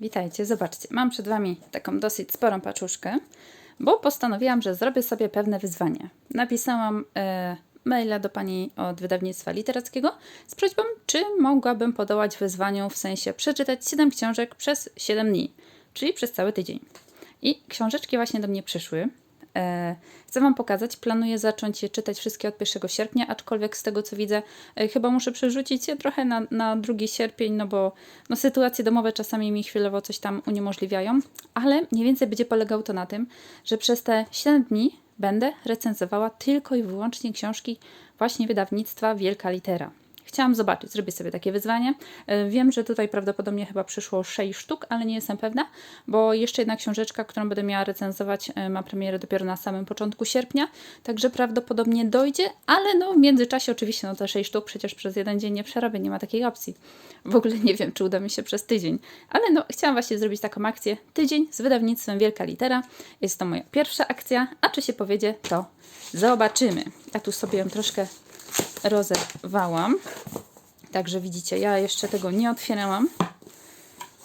Witajcie, zobaczcie, mam przed Wami taką dosyć sporą paczuszkę, bo postanowiłam, że zrobię sobie pewne wyzwanie. Napisałam e, maila do Pani od wydawnictwa literackiego z prośbą, czy mogłabym podołać wyzwaniu w sensie przeczytać 7 książek przez 7 dni, czyli przez cały tydzień. I książeczki właśnie do mnie przyszły. E, chcę Wam pokazać, planuję zacząć je czytać wszystkie od 1 sierpnia, aczkolwiek z tego co widzę, e, chyba muszę przerzucić je trochę na, na 2 sierpień, no bo no, sytuacje domowe czasami mi chwilowo coś tam uniemożliwiają, ale mniej więcej będzie polegało to na tym, że przez te 7 dni będę recenzowała tylko i wyłącznie książki właśnie wydawnictwa Wielka Litera. Chciałam zobaczyć, zrobię sobie takie wyzwanie. E, Wiem, że tutaj prawdopodobnie chyba przyszło 6 sztuk, ale nie jestem pewna, bo jeszcze jedna książeczka, którą będę miała recenzować, e, ma premierę dopiero na samym początku sierpnia, także prawdopodobnie dojdzie, ale no w międzyczasie oczywiście no te 6 sztuk przecież przez jeden dzień nie przerobię, nie ma takiej opcji. W ogóle nie wiem, czy uda mi się przez tydzień, ale no chciałam właśnie zrobić taką akcję tydzień z wydawnictwem Wielka Litera. Jest to moja pierwsza akcja, a czy się powiedzie, to zobaczymy. Ja tu sobie ją troszkę rozerwałam. Także widzicie, ja jeszcze tego nie otwierałam.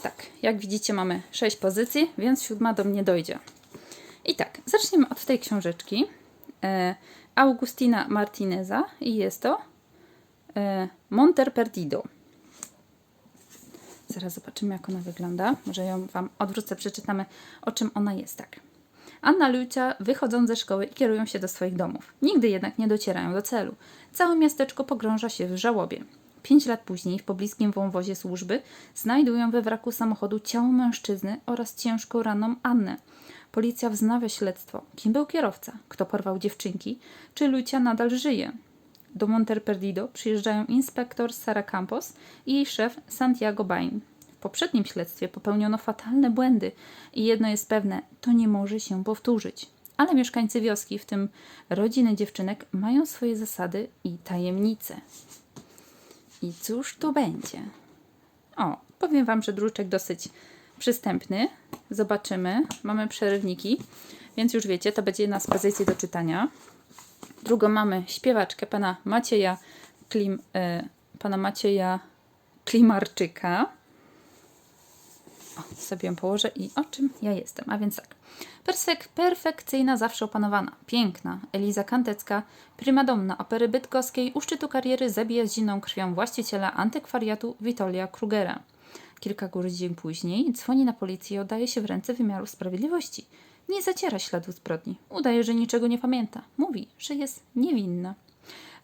Tak, jak widzicie mamy 6 pozycji, więc siódma do mnie dojdzie. I tak, zaczniemy od tej książeczki. E, Augustina Martineza i jest to e, Monter Perdido. Zaraz zobaczymy, jak ona wygląda. Może ją Wam odwrócę, przeczytamy, o czym ona jest. Tak. Anna Lucia wychodzą ze szkoły i kierują się do swoich domów. Nigdy jednak nie docierają do celu. Całe miasteczko pogrąża się w żałobie. Pięć lat później w pobliskim wąwozie służby znajdują we wraku samochodu ciało mężczyzny oraz ciężką raną Annę. Policja wznawia śledztwo. Kim był kierowca? Kto porwał dziewczynki? Czy Lucia nadal żyje? Do Monter Perdido przyjeżdżają inspektor Sara Campos i jej szef Santiago Bain. Poprzednim śledztwie popełniono fatalne błędy i jedno jest pewne, to nie może się powtórzyć. Ale mieszkańcy wioski, w tym rodziny dziewczynek, mają swoje zasady i tajemnice. I cóż to będzie? O, powiem Wam, że druczek dosyć przystępny. Zobaczymy. Mamy przerywniki, więc już wiecie, to będzie jedna z pozycji do czytania. Drugą mamy śpiewaczkę pana Macieja, Klim, e, pana Macieja Klimarczyka. O, sobie ją położę i o czym ja jestem. A więc tak. Persek, perfekcyjna, zawsze opanowana, piękna, Eliza Kantecka, primadonna opery bydgoskiej, u szczytu kariery zabija z zimną krwią właściciela antykwariatu Witolia Krugera. Kilka godzin później dzwoni na policję i oddaje się w ręce wymiaru sprawiedliwości. Nie zaciera śladu zbrodni. Udaje, że niczego nie pamięta. Mówi, że jest niewinna.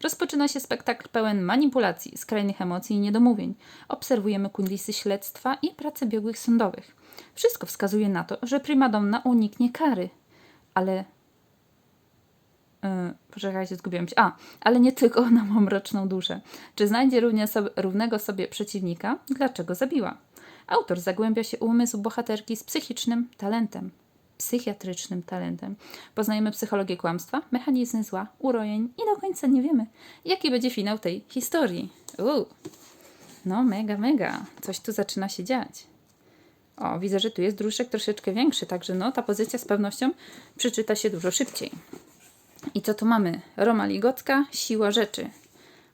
Rozpoczyna się spektakl pełen manipulacji, skrajnych emocji i niedomówień. Obserwujemy kulisy śledztwa i prace biegłych sądowych. Wszystko wskazuje na to, że primadonna uniknie kary. Ale... Yy, poczekajcie, zgubiłam się. A, ale nie tylko ona ma mroczną duszę. Czy znajdzie równie równego sobie przeciwnika? Dlaczego zabiła? Autor zagłębia się umysł bohaterki z psychicznym talentem psychiatrycznym talentem. Poznajemy psychologię kłamstwa, mechanizmy zła, urojeń i do końca nie wiemy, jaki będzie finał tej historii. Uuu. No, mega, mega. Coś tu zaczyna się dziać. O, widzę, że tu jest druszek troszeczkę większy, także no, ta pozycja z pewnością przeczyta się dużo szybciej. I co tu mamy? Roma Ligocka, Siła Rzeczy.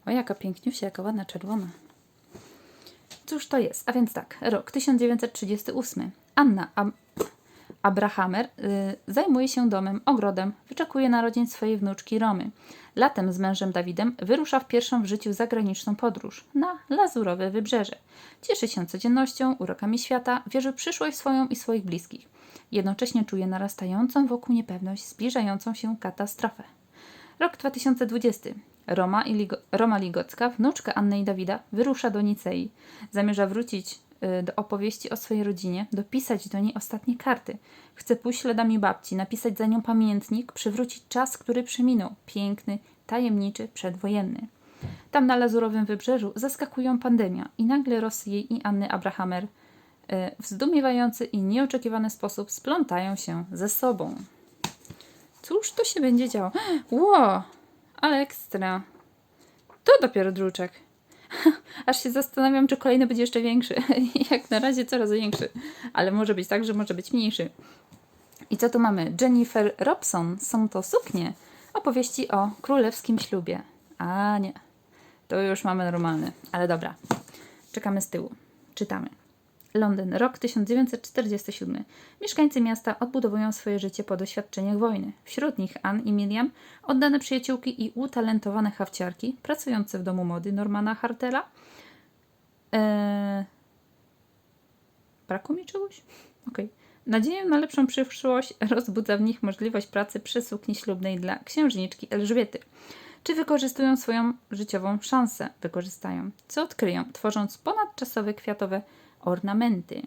O, jaka piękniusia, jaka ładna czerwona. Cóż to jest? A więc tak, rok 1938. Anna Am Abrahamer y, zajmuje się domem, ogrodem, wyczekuje narodzin swojej wnuczki Romy. Latem z mężem Dawidem wyrusza w pierwszą w życiu zagraniczną podróż na lazurowe wybrzeże. Cieszy się codziennością, urokami świata, wierzy w przyszłość swoją i swoich bliskich. Jednocześnie czuje narastającą wokół niepewność, zbliżającą się katastrofę. Rok 2020. Roma, i Ligo, Roma Ligocka, wnuczka Anny i Dawida, wyrusza do Nicei. Zamierza wrócić do opowieści o swojej rodzinie, dopisać do niej ostatnie karty. Chce pójść śladami babci, napisać za nią pamiętnik, przywrócić czas, który przeminął. Piękny, tajemniczy, przedwojenny. Tam na Lazurowym Wybrzeżu zaskakują pandemia i nagle Rosy jej i Anny Abrahamer y, w zdumiewający i nieoczekiwany sposób splątają się ze sobą. Cóż to się będzie działo? Ło, ale ekstra. To dopiero druczek. Aż się zastanawiam, czy kolejny będzie jeszcze większy. Jak na razie coraz większy. Ale może być tak, że może być mniejszy. I co tu mamy? Jennifer Robson. Są to suknie. Opowieści o królewskim ślubie. A nie. To już mamy normalny. Ale dobra. Czekamy z tyłu. Czytamy. Londyn, rok 1947. Mieszkańcy miasta odbudowują swoje życie po doświadczeniach wojny. Wśród nich Ann i Miriam, oddane przyjaciółki i utalentowane hawciarki, pracujące w domu mody Normana Hartela. Eee... Brakło mi czegoś? Okej. Nadzieję na lepszą przyszłość rozbudza w nich możliwość pracy przy sukni ślubnej dla księżniczki Elżbiety. Czy wykorzystują swoją życiową szansę? Wykorzystają. Co odkryją, tworząc ponadczasowe kwiatowe ornamenty.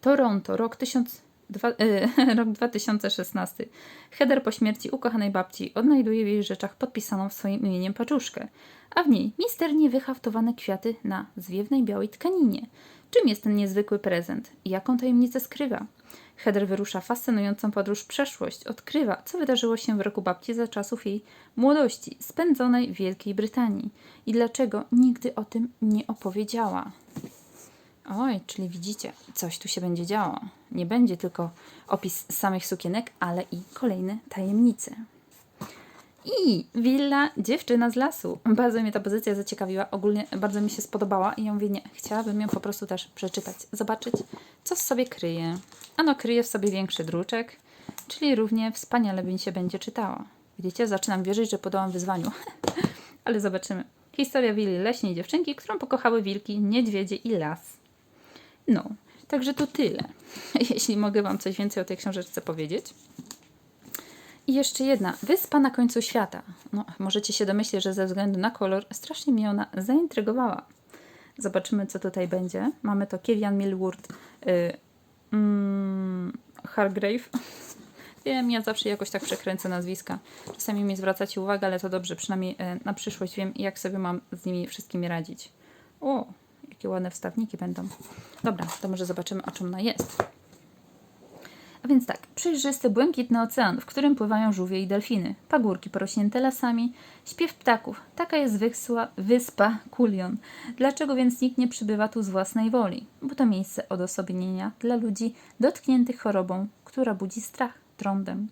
Toronto, rok, 1000, dwa, e, rok 2016. Heather po śmierci ukochanej babci odnajduje w jej rzeczach podpisaną swoim imieniem paczuszkę, a w niej misternie wyhaftowane kwiaty na zwiewnej białej tkaninie. Czym jest ten niezwykły prezent i jaką tajemnicę skrywa? Heather wyrusza fascynującą podróż w przeszłość, odkrywa, co wydarzyło się w roku babci za czasów jej młodości, spędzonej w Wielkiej Brytanii i dlaczego nigdy o tym nie opowiedziała. Oj, czyli widzicie, coś tu się będzie działo. Nie będzie tylko opis samych sukienek, ale i kolejne tajemnice. I willa dziewczyna z lasu. Bardzo mnie ta pozycja zaciekawiła, ogólnie bardzo mi się spodobała i ja mówię, nie, chciałabym ją po prostu też przeczytać, zobaczyć, co w sobie kryje. Ano kryje w sobie większy druczek, czyli równie wspaniale mi się będzie czytało. Widzicie, zaczynam wierzyć, że podołam wyzwaniu, ale zobaczymy. Historia willi leśnej dziewczynki, którą pokochały wilki, niedźwiedzie i las. No, także to tyle. Jeśli mogę Wam coś więcej o tej książeczce powiedzieć. I jeszcze jedna. Wyspa na końcu świata. No, możecie się domyślić, że ze względu na kolor strasznie mnie ona zaintrygowała. Zobaczymy, co tutaj będzie. Mamy to Kiewian Millward y, mm, Hargrave. Wiem, ja zawsze jakoś tak przekręcę nazwiska. Czasami mi zwracacie uwagę, ale to dobrze. Przynajmniej y, na przyszłość wiem, jak sobie mam z nimi wszystkimi radzić. O, jakie ładne wstawniki będą. Dobra, to może zobaczymy, o czym ona jest. Więc tak, przejrzysty, błękitny ocean, w którym pływają żółwie i delfiny, pagórki porośnięte lasami, śpiew ptaków. Taka jest wysła, wyspa Kulion. Dlaczego więc nikt nie przybywa tu z własnej woli? Bo to miejsce odosobnienia dla ludzi dotkniętych chorobą, która budzi strach trądem.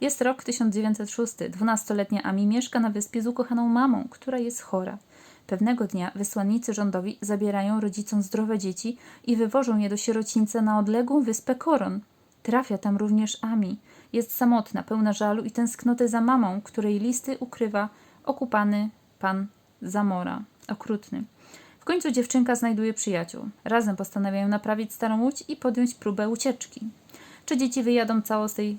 Jest rok 1906. Dwunastoletnia Ami mieszka na wyspie z ukochaną mamą, która jest chora. Pewnego dnia wysłannicy rządowi zabierają rodzicom zdrowe dzieci i wywożą je do sierocińca na odległą wyspę Koron. Trafia tam również Ami. Jest samotna, pełna żalu i tęsknoty za mamą, której listy ukrywa okupany pan Zamora, okrutny. W końcu dziewczynka znajduje przyjaciół. Razem postanawiają naprawić starą łódź i podjąć próbę ucieczki. Czy dzieci wyjadą cało z tej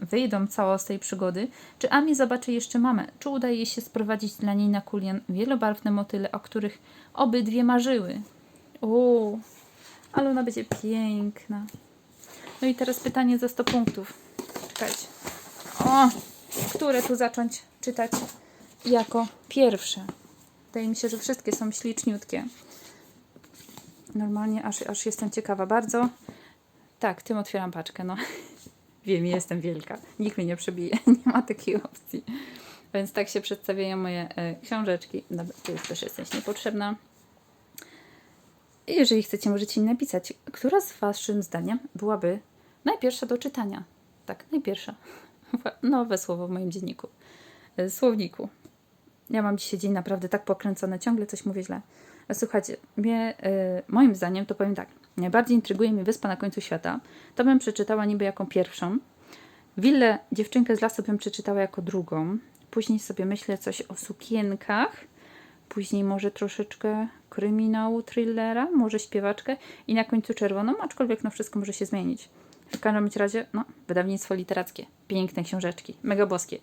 wyjdą cało z tej przygody, czy Ami zobaczy jeszcze mamę, czy uda jej się sprowadzić dla niej na kulian wielobarwne motyle, o których obydwie marzyły. O, ale ona będzie piękna. No i teraz pytanie za 100 punktów. Czekajcie. O, które tu zacząć czytać jako pierwsze? Wydaje mi się, że wszystkie są śliczniutkie. Normalnie aż, aż jestem ciekawa bardzo. Tak, tym otwieram paczkę, no. Wiem, jestem wielka. Nikt mnie nie przebije. Nie ma takiej opcji. Więc tak się przedstawiają moje e, książeczki. Dobra, tu jest też jesteś niepotrzebna. Jeżeli chcecie, możecie mi napisać, która z Waszym zdaniem byłaby najpierwsza do czytania. Tak, najpierwsza. Nowe słowo w moim dzienniku. E, Słowniku. Ja mam dzisiaj dzień naprawdę tak pokręcony, ciągle coś mówię źle. A Słuchajcie, mnie, e, moim zdaniem, to powiem tak, najbardziej intryguje mnie Wyspa na końcu świata. To bym przeczytała niby jako pierwszą. Willę Dziewczynkę z lasu bym przeczytała jako drugą. Później sobie myślę coś o sukienkach. Później może troszeczkę kryminału, thrillera, może śpiewaczkę i na końcu czerwoną, aczkolwiek no wszystko może się zmienić. W każdym razie, no, wydawnictwo literackie, piękne książeczki, mega boskie.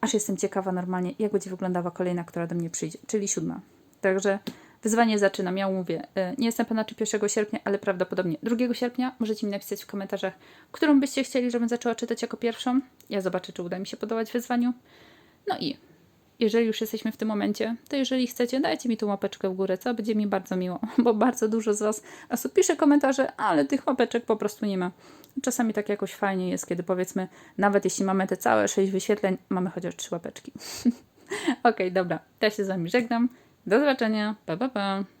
Aż jestem ciekawa normalnie, jak będzie wyglądała kolejna, która do mnie przyjdzie, czyli siódma. Także wyzwanie zaczynam. Ja mówię, y, nie jestem pewna czy 1 sierpnia, ale prawdopodobnie 2 sierpnia. Możecie mi napisać w komentarzach, którą byście chcieli, żebym zaczęła czytać jako pierwszą. Ja zobaczę, czy uda mi się podołać wyzwaniu. No i jeżeli już jesteśmy w tym momencie, to jeżeli chcecie, dajcie mi tu łapeczkę w górę, co będzie mi bardzo miło, bo bardzo dużo z Was osób pisze komentarze, ale tych łapeczek po prostu nie ma. Czasami tak jakoś fajnie jest, kiedy powiedzmy, nawet jeśli mamy te całe 6 wyświetleń, mamy chociaż 3 łapeczki. Okej, dobra, ja się z Wami żegnam. Do zobaczenia, pa pa pa!